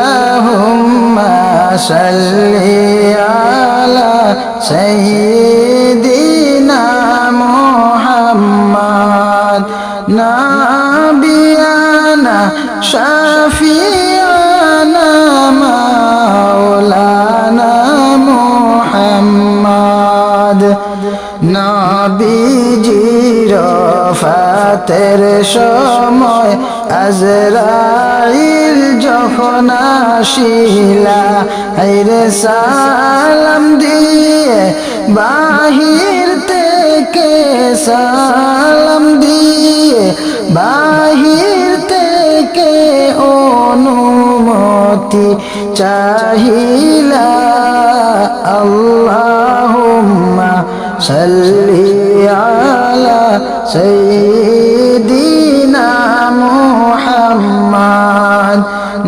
اللهم صل على سيدنا محمد نبينا شفيعنا مولانا محمد نبي ফাতের সময় আজরাইল যখন আসিলা হাইরে সালাম দিয়ে বাহির থেকে সালাম দিয়ে বাহির থেকে অনুমতি চাহিলা। আল্লাহুম্মা সাল্লি আলা সাইয়্যিদিনা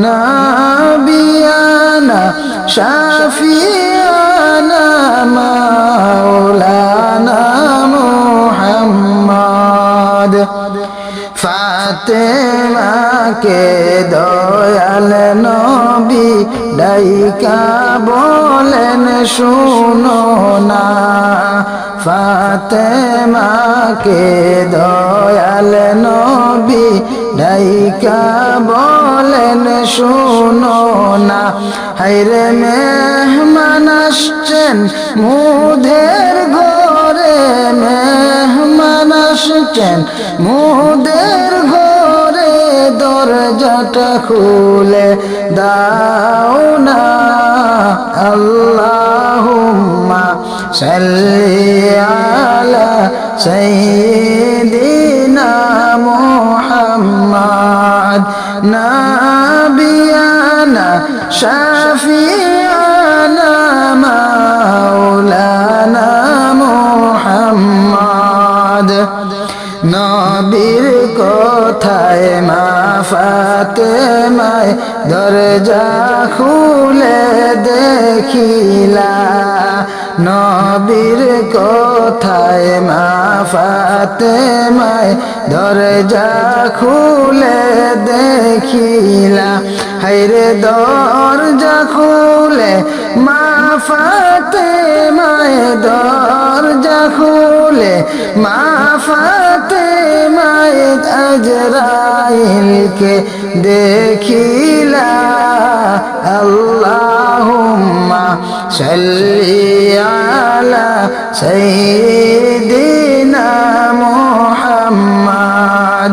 নাবিয়ানা শাফিয়ানা মাওলানা মুহাম্মদ। ফাতেমাকে দয়াল নবী ডাইকা বলেন শুনো না। ফাতেমাকে দয়াল নবী ডাইকা বলেন, শুনো না। হাইরে মেহমান আসছেন মুধের ঘরে মেহমান আসছেন, মুদের ঘরে দরজাটা খুলে দাও না আল্লাহুম্মা সাল্লি আলা সাইয়্যিদিনা মুহাম্মদ নাবিয়ানা শাফিয়ানা মাওলানা মুহাম্মদ নবীর কথায় মা ফাতেমায় দরজা খুলে দেখিলা, নবীর কথায় মা ফাতেমায় দরজা খুলে দেখিলা। হাইরে দরজা খুলে মা ফাতেমায় দরজা খুলে মা ফাতেমায় আজরাইলকে দেখিলা আল্লাহুম্মা সাল্লি আলা সাইয়্যিদিনা মুহাম্মদ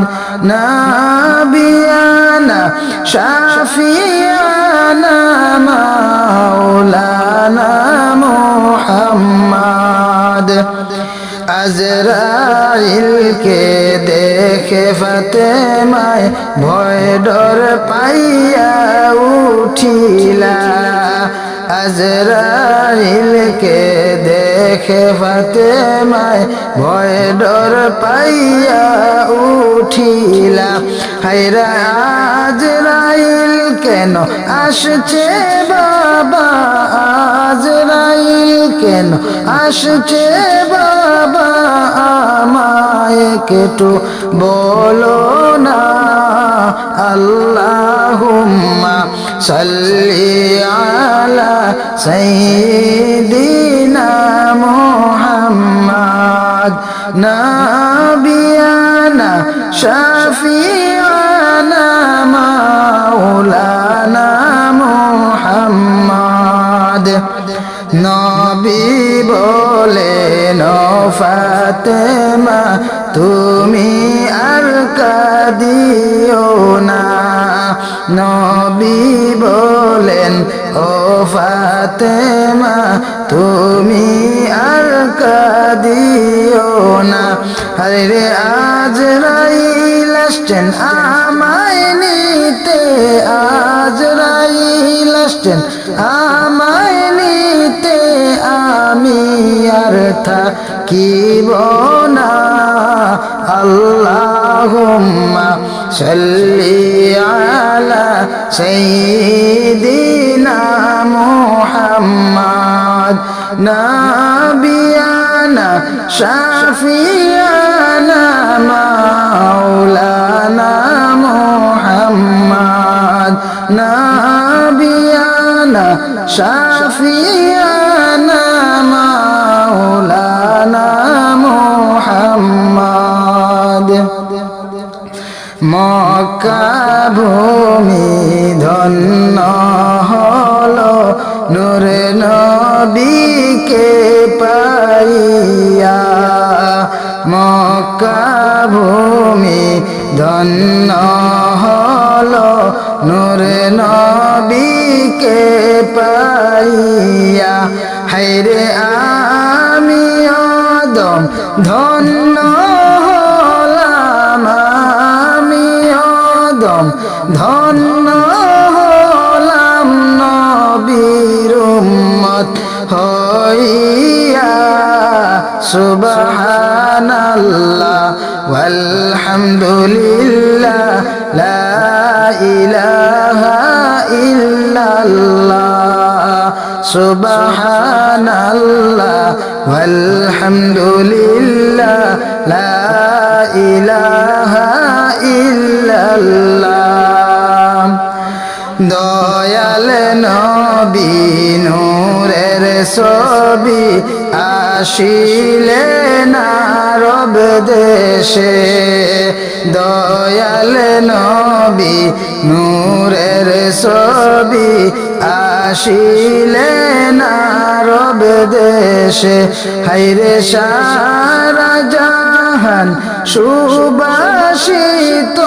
নাবিয়ানা শাফিয়ানা মুহাম্মদ আজরাইলকে দেখে ফাতেমায় ভয় ডর পাইয়া উঠিলা। আজরাইলকে দেখে ফাতেমায় ভয় ডর পাইয়া উঠিলা। হাইরা আজরাইল কেন আসছে বাবা? আজরাইল কেন আসছে বাবা? আমায় কেটু বলো না। আল্লাহুম্মা সাল্লি আলা সাইয়্যিদিনা মুহাম্মদ। নাবিয়ানা, শাফিয়ানা নবী বলেন ফাতেমা, তুমি আর কাদিও না। নবী বলেন, ও ফাতেমা, তুমি আর কাদিও না। হরে রে, আজ রাইল আসছেন, আমায় নিতে আজ রাইল আসছেন থাকিব না আল্লাহুম্মা সাল্লি আলা সাইয়্যিদিনা মুহাম্মদ। নাবিয়ানা শাফিয়ানা মাওলানা মুহাম্মদ। নাবিয়ানা শাফিয়ানা ভূমি ধন্য হল নূরে নবীকে পাইয়া। মক্কা ভূমি ধন্য হলো নূরে নবীকে পাইয়া। হাইরে আমি অদম ধন্য ধন্য হলাম নবীর উম্মত হইয়া সুবহানাল্লাহ walhamdulillah la ilaha illallah subhanallah walhamdulillah la ilaha illallah Dayal নবী নূরের ছবি আসিলে নারব দেশে। দয়াল নবী নূরের ছবি আসিলে নারব দেশে। হাইরে সারা জাহান সুবাসিত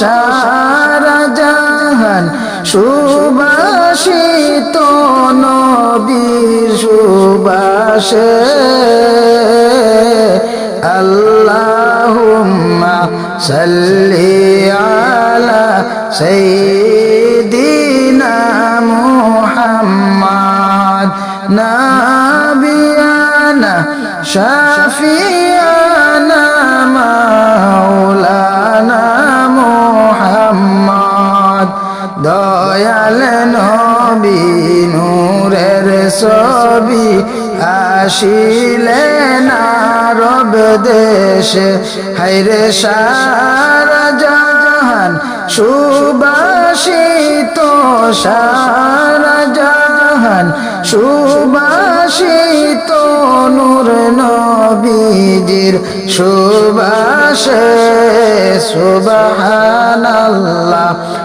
সারা জাহান সুবাসিত নবীর সুবাসে। আল্লাহুম্মা সাল্লি আলা সাইয়্যিদিনা মুহাম্মদ নাবিয়ানা শাফিয়ানা দয়াল নবী নূরের ছবি আসিলে নারব দেশে। হাইরে সারা জাহান সুবাসিত, সারা জাহান সুবাসিত নূর নবীজির সুবাসে। সুবহানাল্লাহ।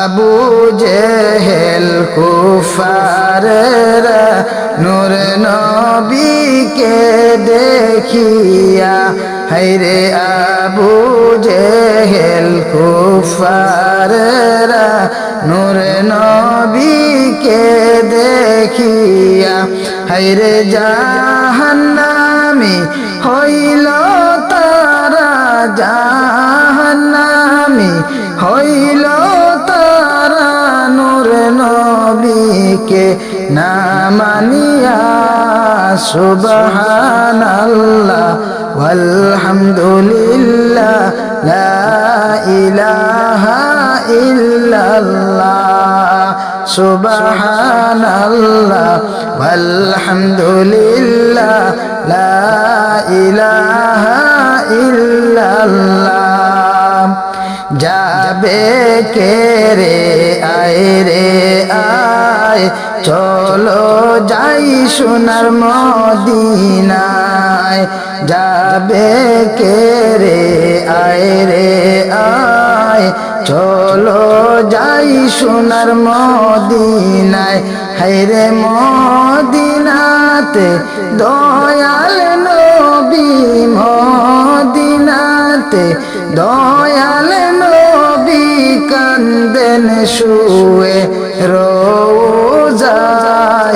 আবু জেহেল কুফারেরা নূর নবীকে দেখিয়া হাইরে আবু জেহেল কুফারেরা নূর নবীকে দেখিয়া হাইরে জাহান্নামি হইল তারা, জাহান্নামি নবীকে না মানিয়া সুবহানাল্লাহ la ilaha illallah যাবে কে রে আয় রে আয় চলো যাই সোনার মদিনায়। যাবে কে রে? আয় রে, আয়। চলো যাই সোনার মদিনায়। হাইরে মদিনাতে দয়াল নবী মদিনাতে দয়াল নবী কান্দেন শুয়ে